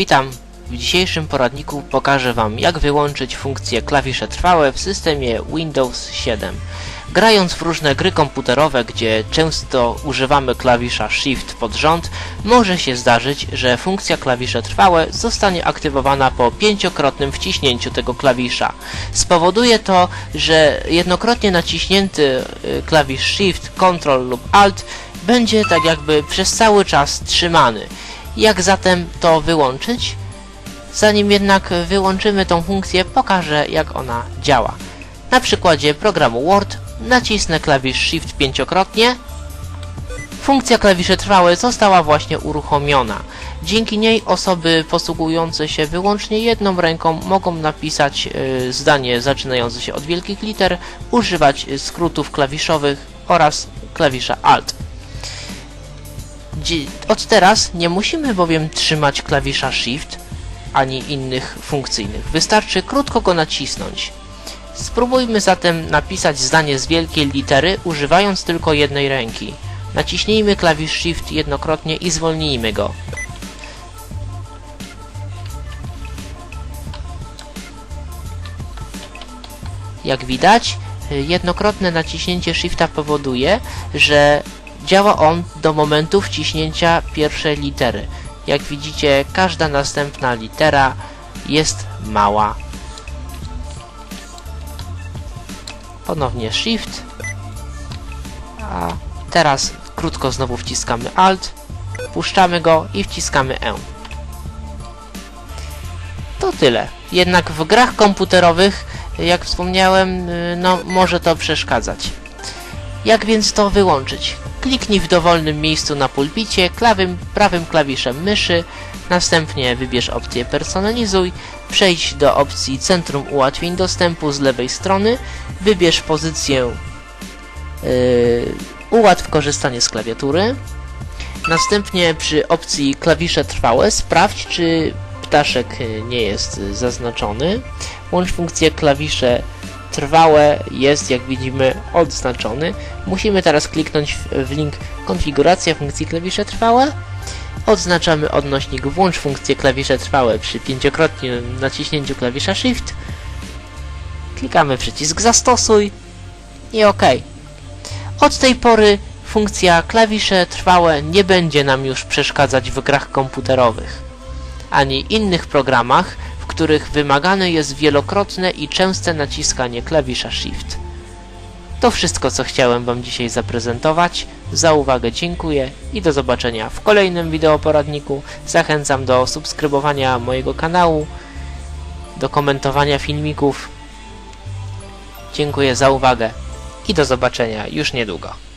Witam. W dzisiejszym poradniku pokażę Wam jak wyłączyć funkcje klawisze trwałe w systemie Windows 7. Grając w różne gry komputerowe, gdzie często używamy klawisza Shift pod rząd, może się zdarzyć, że funkcja klawisze trwałe zostanie aktywowana po pięciokrotnym wciśnięciu tego klawisza. Spowoduje to, że jednokrotnie naciśnięty y, klawisz Shift, Ctrl lub Alt będzie tak jakby przez cały czas trzymany. Jak zatem to wyłączyć? Zanim jednak wyłączymy tą funkcję, pokażę jak ona działa. Na przykładzie programu Word nacisnę klawisz Shift pięciokrotnie. Funkcja klawisze trwałe została właśnie uruchomiona. Dzięki niej osoby posługujące się wyłącznie jedną ręką mogą napisać y, zdanie zaczynające się od wielkich liter, używać skrótów klawiszowych oraz klawisza Alt. Od teraz nie musimy bowiem trzymać klawisza Shift ani innych funkcyjnych. Wystarczy krótko go nacisnąć. Spróbujmy zatem napisać zdanie z wielkiej litery, używając tylko jednej ręki. Naciśnijmy klawisz Shift jednokrotnie i zwolnijmy go. Jak widać, jednokrotne naciśnięcie Shifta powoduje, że działa on do momentu wciśnięcia pierwszej litery. Jak widzicie, każda następna litera jest mała. Ponownie Shift. A teraz krótko znowu wciskamy Alt, puszczamy go i wciskamy E. To tyle. Jednak w grach komputerowych, jak wspomniałem, y, no może to przeszkadzać. Jak więc to wyłączyć? Kliknij w dowolnym miejscu na pulpicie klawym, prawym klawiszem myszy, następnie wybierz opcję Personalizuj, przejdź do opcji Centrum Ułatwień Dostępu z lewej strony, wybierz pozycję yy, Ułatw korzystanie z klawiatury, następnie przy opcji Klawisze trwałe sprawdź, czy ptaszek nie jest zaznaczony, łącz funkcję klawisze trwałe jest, jak widzimy, odznaczony. Musimy teraz kliknąć w, link konfiguracja funkcji klawisze trwałe. Odznaczamy odnośnik włącz funkcję klawisze trwałe przy pięciokrotnym naciśnięciu klawisza Shift. Klikamy przycisk zastosuj i OK. Od tej pory funkcja klawisze trwałe nie będzie nam już przeszkadzać w grach komputerowych ani innych programach, których wymagane jest wielokrotne i częste naciskanie klawisza Shift. To wszystko, co chciałem Wam dzisiaj zaprezentować. Za uwagę dziękuję i do zobaczenia w kolejnym wideoporadniku. Zachęcam do subskrybowania mojego kanału, do komentowania filmików. Dziękuję za uwagę i do zobaczenia już niedługo.